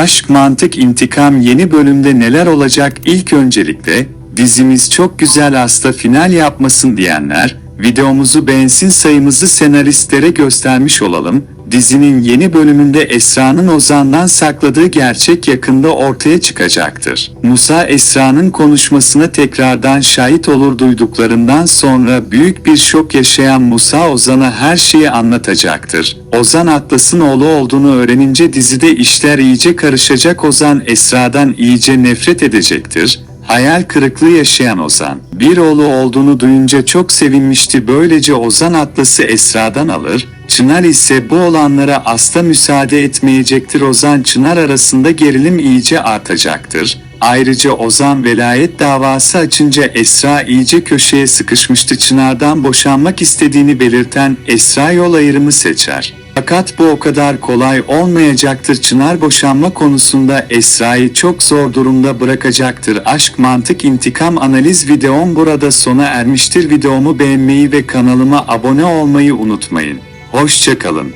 Aşk, mantık, intikam yeni bölümde neler olacak? İlk öncelikle dizimiz çok güzel hasta final yapmasın diyenler videomuzu beğensin sayımızı senaristlere göstermiş olalım. Dizinin yeni bölümünde Esra'nın Ozan'dan sakladığı gerçek yakında ortaya çıkacaktır. Musa Esra'nın konuşmasına tekrardan şahit olur duyduklarından sonra büyük bir şok yaşayan Musa Ozan'a her şeyi anlatacaktır. Ozan Atlas'ın oğlu olduğunu öğrenince dizide işler iyice karışacak Ozan Esra'dan iyice nefret edecektir. Hayal kırıklığı yaşayan Ozan, bir oğlu olduğunu duyunca çok sevinmişti. Böylece Ozan Atlas'ı Esra'dan alır, Çınar ise bu olanlara asla müsaade etmeyecektir. Ozan Çınar arasında gerilim iyice artacaktır. Ayrıca Ozan velayet davası açınca Esra iyice köşeye sıkışmıştı. Çınar'dan boşanmak istediğini belirten Esra yol ayrımı seçer. Fakat bu o kadar kolay olmayacaktır. Çınar boşanma konusunda Esra'yı çok zor durumda bırakacaktır. Aşk, mantık, intikam analiz videom burada sona ermiştir. Videomu beğenmeyi ve kanalıma abone olmayı unutmayın. Hoşçakalın.